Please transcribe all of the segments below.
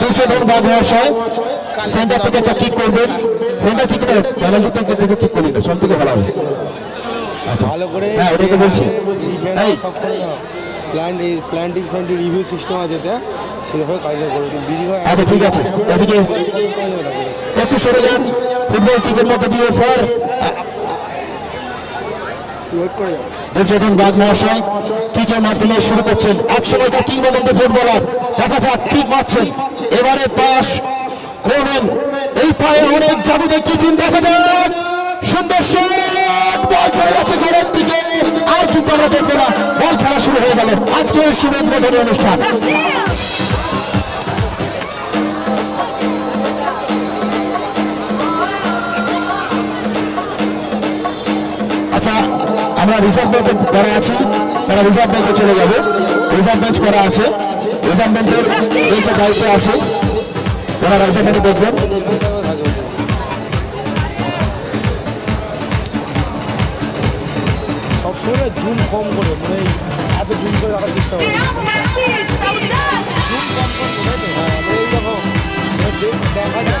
দুর্যোধন বাঘ মহাশয়। সেন্টার থেকে একটা কিক করবেন। সেন্টার করে পেনাল্টি থেকে থেকে কিক করি না সব থেকে ভালো হবে। আচ্ছা ভালো করে হ্যাঁ ওটাই তো বলছি। এই। Plant planting planting review system আছে এটা সেভাবে কাজটা করবে বিধি হয় আচ্ছা ঠিক আছে। এদিকে একটু সরে যান। ফুটবল কিকের মধ্যে দিয়ে স্যার ওয়েট করে দুর্যোধন বাঘ মহাশয় কিকের মাধ্যমে শুরু করছেন। এক সময়কার কিংবদন্তি ফুটবলার, দেখা যাক কিক মারছেন। এবারে পাস করবেন। এই পায়ে অনেক জাদু দেখিয়েছেন, দেখা যাক। সুন্দর শট বল চলে যাচ্ছে গোলের দিকে। আর কিন্তু আমরা দেখব না বল খেলা শুরু হয়ে গেল। আজকের শুভ উদ্বোধনী অনুষ্ঠান। আমরা রিজার্ভ বেঞ্চে করা আছি তারা রিজার্ভ বেঞ্চে চলে যাবে। রিজার্ভ বেঞ্চ করা আছে। রিজার্ভ বেঞ্চের বেঞ্চের দায়িত্বে আছে যারা রিজার্ভ বেঞ্চে দেখবেন। সবসময় জুম কম করে মানে এত জুম করে রাখার চেষ্টা করে! জুম কম মানে মানে দেখা যায়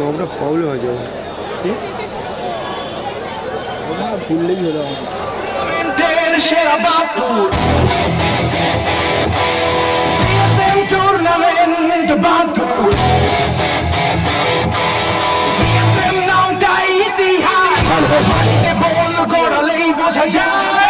নবটা প্রবলেম হয়ে যাবে ফুললেই হলো PSM Tournament Bantur PSM নামটা ইতিহাস মাটিতে বল গড়ালেই বোঝা যায়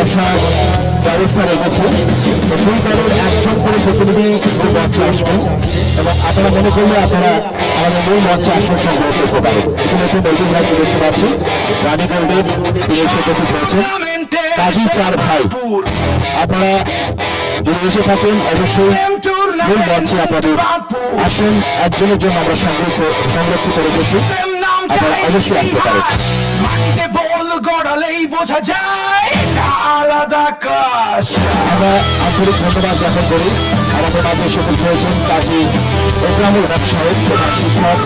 বসার ব্যবস্থা রেখেছি। দুই দলের একজন করে প্রতিনিধি মঞ্চে আসবেন এবং আপনারা মনে করলে আপনারা আমাদের মূল মঞ্চে আসন সংগ্রহ করতে পারেন। ইতিমধ্যে নৈদিন ভাইকে দেখতে পাচ্ছি। রানী গোল্ডের দিয়ে এসে উপস্থিত হয়েছেন কাজী চার ভাই। আপনারা যদি এসে থাকেন, অবশ্যই মূল মঞ্চে আপনাদের আসন। একজনের জন্য আমরা সংরক্ষিত সংরক্ষিত রেখেছি। আপনারা অবশ্যই আসতে পারেন। গড়ালেই বোঝা যায় এটা আলাদা আকাশ আমরা আন্তরিক ধন্যবাদ জ্ঞাপন করি। আমাদের মাঝে সকল হয়েছেন কাজী একরামুল হক সাহেব, প্রধান শিক্ষক,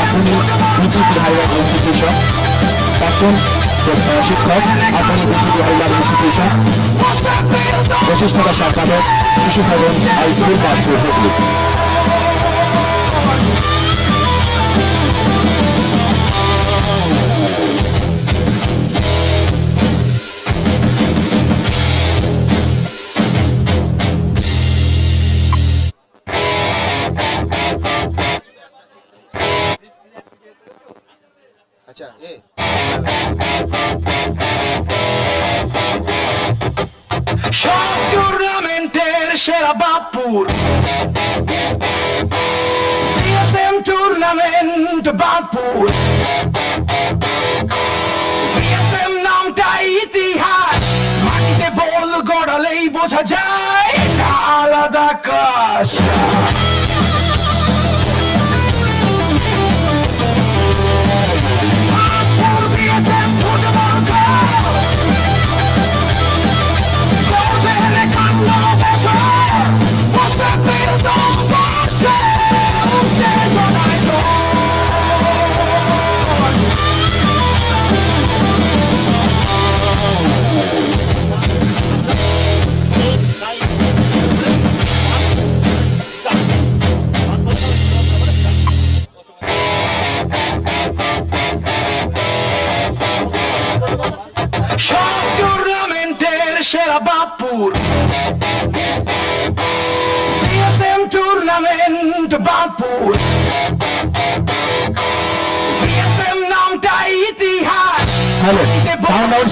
আপনি বিজেপি হাইওয়ার ইনস্টিটিউশন প্রাক্তন শিক্ষক, আপনি বিজেপি হাইওয়ার ইনস্টিটিউশন প্রতিষ্ঠাতা সম্পাদক, শিশু সদন হাই স্কুল পাঠ্য টুর্নামেন্ট বাপুর PSM ইতিহাস। মাটিতে বল গড়ালেই বোঝা যায় এটা আলাদা আকাশ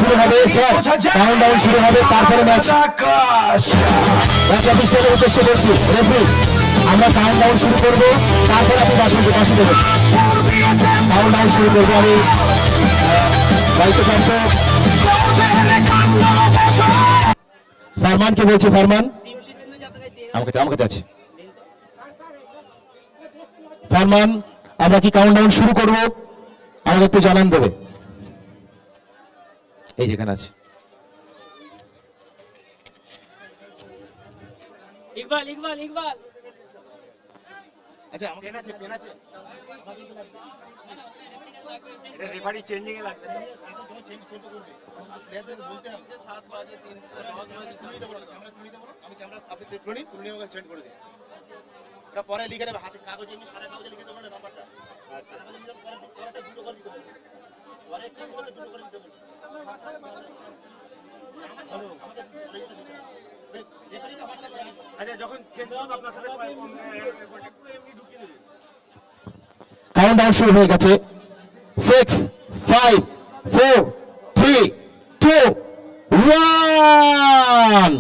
শুরু হবে স্যার। শুরু হবে তারপরে ম্যাচ আকাশ। ম্যাচ অফিসিয়ালের উদ্দেশ্যে বলছি রেফারি আমরা কাউন্টডাউন শুরু করব তারপরে আপনি বাসন বাসি দেবেন। BSM কাউন্টডাউন শুরু করব আমি। ফারমানকে বলছি ফারমান? আমার কাছে আছে। ফারমান আমরা কি কাউন্টডাউন শুরু করব? আমাকে একটু জানান দেবে। এই যেখানে আছে। ইকবাল ইকবাল ইকবাল। আচ্ছা আমাকে আছে পেন আছে। সাত বাজে তিনশো দশ বাজে। ওটা পরে লিখে নেবে হাতে কাগজে এমনি সাদা কাগজে লিখে দেবো না নাম্বারটা? সাদা কাগজে লিখে পরে পরেরটা দুটো করে দিতে বলব পরে একটু করে দুটো করে দিতে বলব আমাকে রেজিস্টার দিতে হবে। ওই রেফারিকে হোয়াটসঅ্যাপে জানিয়ে শুরু হয়ে গেছে। Six five four three two one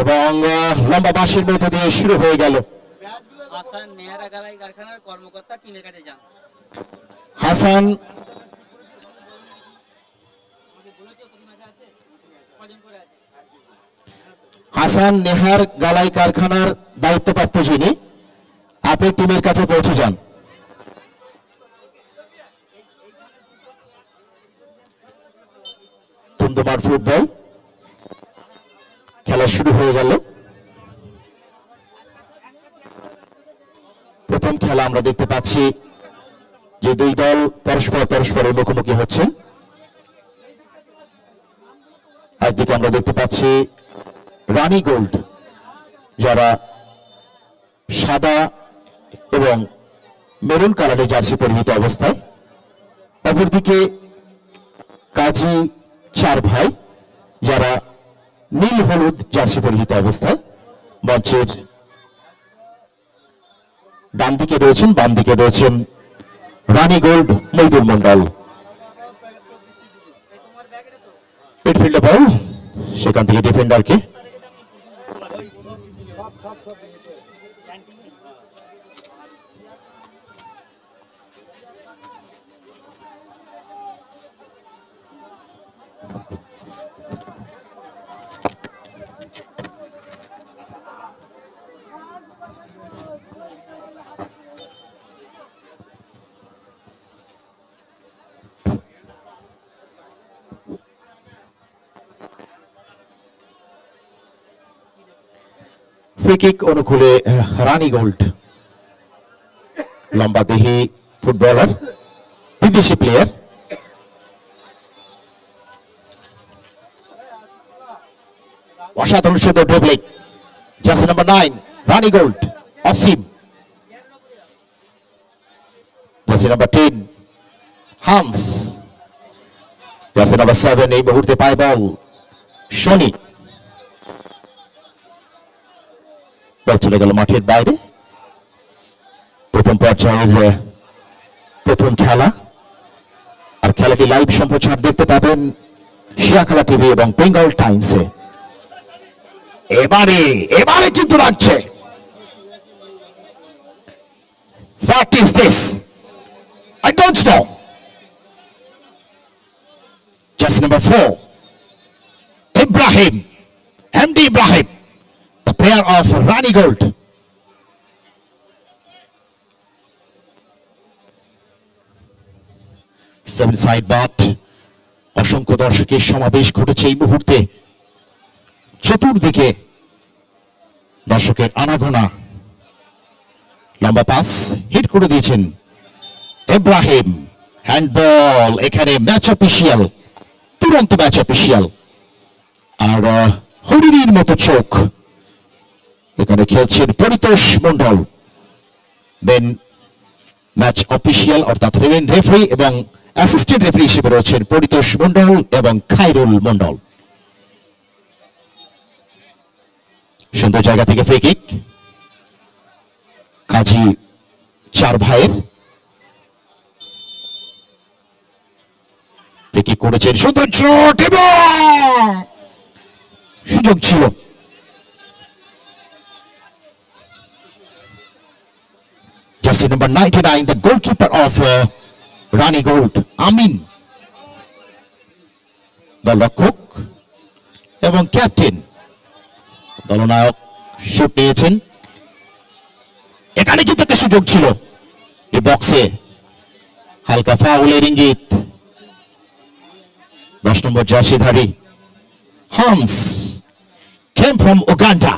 এবং লম্বা বাঁশির মধ্যে দিয়ে শুরু হয়ে গেল। হাসান কারখানার কাছে যান। হাসান নেহার গালাই কারখানার দায়িত্বপ্রাপ্ত যিনি আপনি টিমের কাছে পৌঁছে যান। তুমদুমার ফুটবল। খেলা শুরু হয়ে গেল। প্রথম খেলা আমরা দেখতে পাচ্ছি যে দুই দল পরস্পর পরস্পরের মুখোমুখি হচ্ছেন। একদিকে আমরা দেখতে পাচ্ছি রানি গোল্ড, যারা সাদা এবং মেরুন কালারের জার্সি পরিহিত অবস্থায়। অপরদিকে কাজী চার ভাই, যারা নীল হলুদ জার্সি পরিহিত অবস্থায় মঞ্চের ডান দিকে রয়েছেন বাম দিকে রয়েছেন রানী গোল্ড, মৈদুর মন্ডল সেখান থেকে ডিফেন্ডারকে ফ্রি কিক অনুকূলে রানী গোল্ড। লম্বা দেহি ফুটবলার, বিদেশি প্লেয়ার অসাধারণ সুন্দর dribbling jersey number nine Rani gold, Asim. Jersey number ten Hans. Jersey number seven এই মুহূর্তে পায় বল শনি বল চলে গেল মাঠের বাইরে। প্রথম পর্যায়ের প্রথম খেলা। আর খেলাটি লাইভ সম্প্রচার দেখতে পাবেন শিয়াখালা টিভি এবং বেঙ্গল টাইমসে। এবারে এবারে কিন্তু লাগছে what is this I don't know just number four Ibrahim MD Ibrahim player of Rani Gold. Seven side but অসংখ্য দর্শকের সমাবেশ ঘটেছে এই মুহূর্তে। চতুর্দিকে দর্শকের আনাগোনা লম্বা পাস হিট করে দিয়েছেন ইব্রাহিম। হ্যান্ডবল, এখানে ম্যাচ অফিসিয়াল তুরন্ত ম্যাচ অফিসিয়াল আর হরিণীর মতো চোখ। এখানে খেলছেন Paritosh Mondal main match official অর্থাৎ রেফারি এবং অ্যাসিস্ট্যান্ট রেফারি হিসেবে রয়েছেন পরিতোষ মন্ডল এবং খাইরুল মন্ডল সুন্দর জায়গা থেকে ফ্রি কিক কাজী চার ভাইয়ের। ফ্রি কিক করেছেন সুন্দর সুযোগ ছিল। Jersey number ninety nine the goalkeeper of Rani gold Amin দলরক্ষক এবং ক্যাপ্টেন দলনায়ক শুট নিয়েছেন। এখানে কিন্তু একটা সুযোগ ছিল। এই বক্সে হালকা ফাউলের ইঙ্গিত। দশ নম্বর জার্সিধারী Hans came from Uganda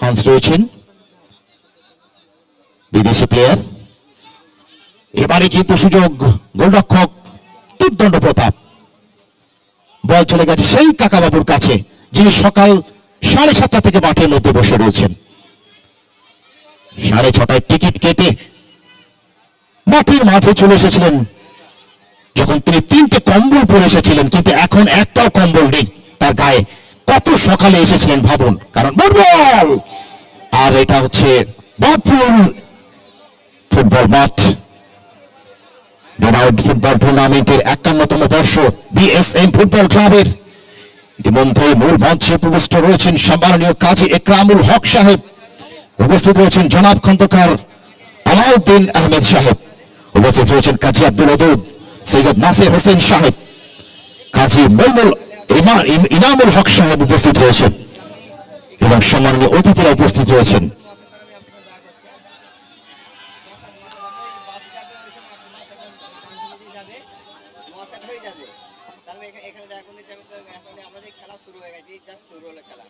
Hans রয়েছেন। বিদেশি প্লেয়ার এবারে কিন্তু সুযোগ, গোলরক্ষক দুর্দণ্ড প্রতাপ। বল চলে গেছে সেই কাকাবাবুর কাছে, যিনি সকাল সাড়ে সাতটা থেকে মাঠের মধ্যে বসে রয়েছেন। সাড়ে ছটায় টিকিট কেটে মাঠের মাঠে চলে এসেছিলেন। যখন তিনি তিনটে কম্বল পরে এসেছিলেন, কিন্তু এখন একটাও কম্বল নেই। তার গায়ে কত সকালে এসেছিলেন ভাবুন। কারণ আর এটা হচ্ছে ফুটবল মাঠ ডোনাল্ড ফুটবল টুর্নামেন্টের একান্নতম বর্ষ বিএসএম ফুটবল ক্লাবের ইতিমধ্যে মূল মঞ্চে উপবিষ্ট রয়েছেন সম্মাননীয় কাজী একরামুল হক সাহেব। উপস্থিত রয়েছেন জনাব খন্দকার আলাউদ্দিন আহমেদ সাহেব। উপস্থিত রয়েছেন কাজী আব্দুল ওদুদ, সৈয়দ নাসির হোসেন সাহেব। কাজী মইনুল ইনামুল হক সাহেব উপস্থিত রয়েছেন। এবং সম্মাননীয় অতিথিরা উপস্থিত রয়েছেন মশা হয়ে যাবে তাহলে এখানে এখানে যা এখন যাবে তো এখন আমাদের খেলা শুরু হয়ে গেছে জাস্ট শুরু হলো খেলা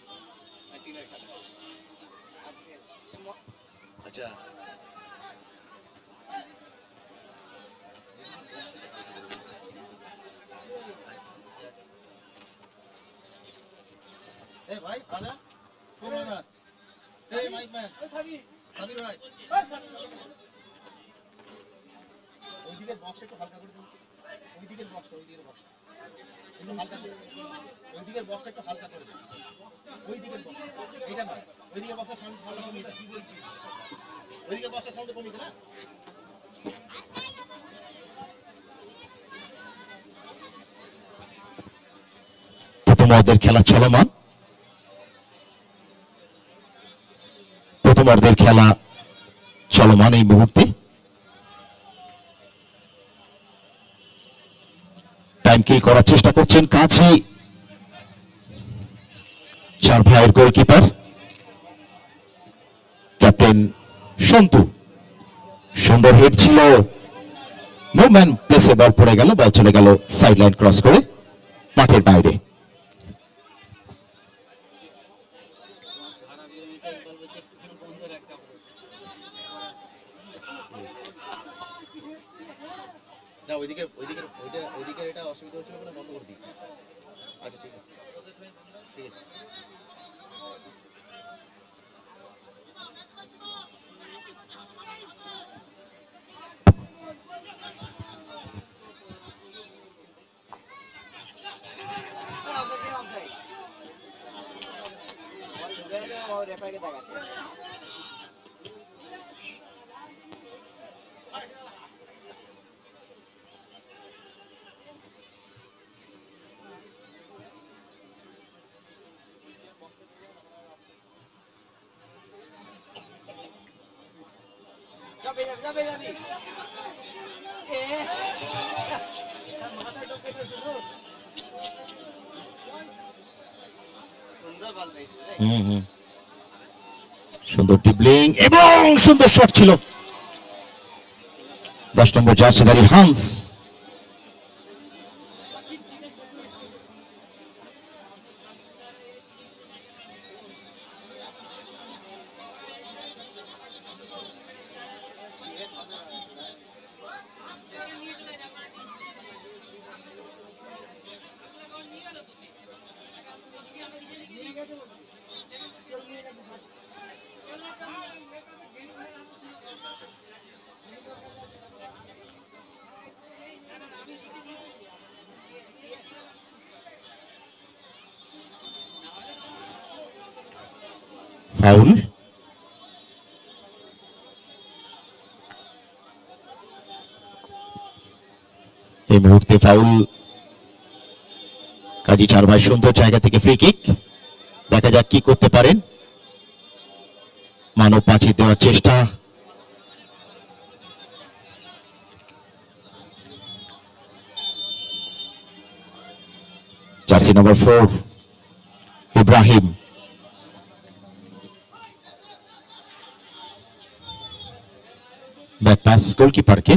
টিমের খেলা আজকে ম- আচ্ছা এই ভাই রাজা খুব রাজা এই মাইক ম্যান সাবির ভাই। ওই দিকের বক্স একটু হালকা করে দিন ওই দিকের বক্সটা ওই দিকের একটু হালকা করে। ওই দিকের বক্সটা একটু হালকা করে দিন ওই দিকের বক্স এটা না ওই দিকের বক্সটা সাউন্ড ভালো কমিয়ে কি বলছিস? ওই দিকের বক্সটা সাউন্ড কমিয়ে না অর্ধের খেলা চলমান। অর্ধের খেলা চলমান এই মুহূর্তে। টাইম কিল করার চেষ্টা করছেন কাজী চার ভাইয়ের গোলকিপার ক্যাপ্টেন সন্তু। সুন্দর হেড ছিল। নো ম্যান প্লেসে বল পড়ে গেল বল চলে গেল সাইড লাইন ক্রস করে, মাঠের বাইরে না ওইদিকে ওইদিকে ওইটা ওইদিকের এটা অসুবিধা হচ্ছিল বলে বন্ধ করে দিই আচ্ছা ঠিক আছে ঠিক আছে অফসাইড অফসাইড রেফারিকে দেখাচ্ছে যাবে যাবে যাবে এ মাথা না শুধু সুন্দর বল হুম হুম। সুন্দর ডিবলিং এবং সুন্দর শট ছিল। দশ নম্বর জার্সিধারী হান্স। ফাউল এই মুহূর্তে ফাউল কাজী চারমার সুন্দর জায়গা থেকে ফ্রি কিক দেখা যাক কি করতে পারেন। মানব পাঁচি দেওয়ার চেষ্টা। Jersey number four Ibrahim. कैसे स्कूल की पढ़ के